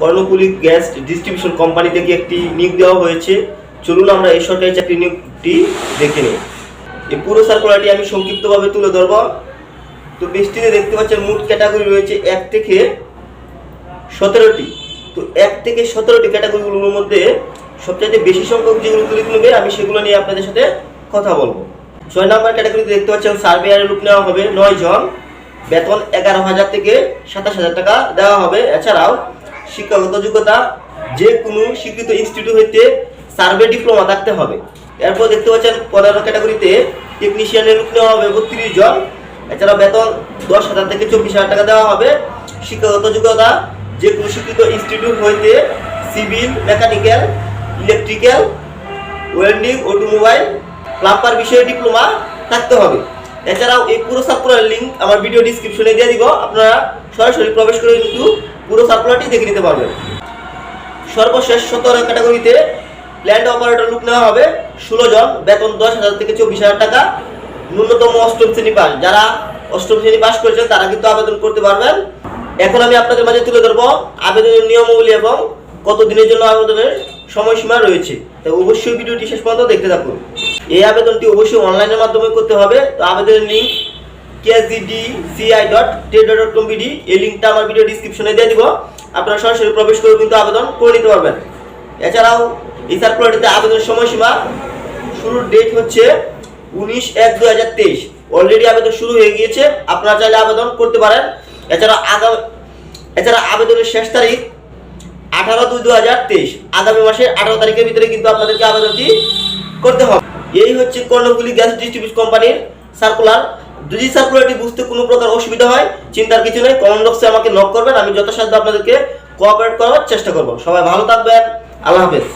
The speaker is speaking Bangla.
কর্ণকুলি গ্যাস ডিস্ট্রিবিউশন কোম্পানি থেকে একটি নিয়োগ দেওয়া হয়েছে। চলুন আমরা এই সরকারি চাকরি নিয়োগটি দেখে নিই। এই পুরো সার্কুলারটি আমি সংক্ষিপ্তভাবে তুলে ধরব। তো বৃষ্টিতে দেখতে পাচ্ছেন মোট ক্যাটাগরি রয়েছে এক থেকে সতেরোটি। তো এক থেকে সতেরোটি ক্যাটাগরিগুলোর মধ্যে সবচাইতে বেশি সংখ্যক যেগুলো তুলে নেবে আমি সেগুলো নিয়ে আপনাদের সাথে কথা বলব। ছয় নম্বর ক্যাটাগরিতে দেখতে পাচ্ছেন সার্ভেয়ারের রূপ নেওয়া হবে নয় জন। বেতন এগারো হাজার থেকে সাতাশ হাজার টাকা দেওয়া হবে। এছাড়াও শিক্ষাগত যোগ্যতা যে কোনো স্বীকৃত ইনস্টিটিউট হইতে সার্ভে ডিপ্লোমা থাকতে হবে। এরপর দেখতে পাচ্ছেন পনেরো ক্যাটাগরিতে টেকনিশিয়ানের লোক নেওয়া হবে বত্রিশ জন। এছাড়া বেতন দশ হাজার থেকে চব্বিশ হাজার টাকা দেওয়া হবে। শিক্ষাগত যোগ্যতা যে কোনো স্বীকৃত ইনস্টিটিউট হইতে civil mechanical electrical welding automobile plumber বিষয়ে ডিপ্লোমা থাকতে হবে। এছাড়াও এই পুরো সার্কুলার লিঙ্ক আমার ভিডিও ডিসক্রিপশনে দিয়ে দিব। আপনারা সরাসরি প্রবেশ করে কিন্তু পুরো সার্কুলারটি দেখে নিতে পারবেন। সর্বশেষ সতেরো ক্যাটাগরিতে ল্যান্ড অপারেটর লুক নেওয়া হবে। ষোলো জন, বেতন দশ হাজার থেকে চব্বিশ হাজার টাকা। ন্যূনতম অষ্টম শ্রেণি পাস। যারা অষ্টম শ্রেণি পাস করেছেন তারা কিন্তু আবেদন করতে পারবেন। এখন আমি আপনাদের মাঝে তুলে ধরবো আবেদনের নিয়মাবলী এবং কত দিনের জন্য আবেদনের সময়সীমা রয়েছে। তাই অবশ্যই ভিডিওটি শেষ পর্যন্ত দেখতে থাকুন। এই আবেদনটি অবশ্যই অনলাইনের মাধ্যমে করতে হবে। তো আবেদনের link KSDDCI dot ted dot com BD এই লিঙ্কটা আমার ভিডিও ডিসক্রিপশনে দিয়ে দিব। আপনারা সরাসরি প্রবেশ করে কিন্তু আবেদন করে নিতে পারবেন। এছাড়াও, এই সার্কুলারটিতে আবেদনের সময়সীমা শুরুর ডেট হচ্ছে উনিশ এক দু হাজার তেইশ। অলরেডি আবেদন শুরু হয়ে গিয়েছে, আপনারা চাইলে আবেদন করতে পারেন। এছাড়া আগামী এছাড়া আবেদনের শেষ তারিখ আঠারো দুই দু হাজার তেইশ। আগামী মাসের আঠারো তারিখের ভিতরে কিন্তু আপনাদেরকে আবেদনটি করতে হবে। এই হচ্ছে কর্ণফুলি গ্যাস ডিস্ট্রিবিউশন কোম্পানির সার্কুলার যদি সার্কুলারটি বুঝতে কোনো প্রকার অসুবিধা হয়, চিন্তার কিছু নেই কমেন্ট বক্সে আমাকে নক করবেন, আমি যথাসাধ্য আপনাদেরকে কোঅপারেট করার চেষ্টা করব। সবাই ভালো থাকবেন, আল্লাহ হাফেজ।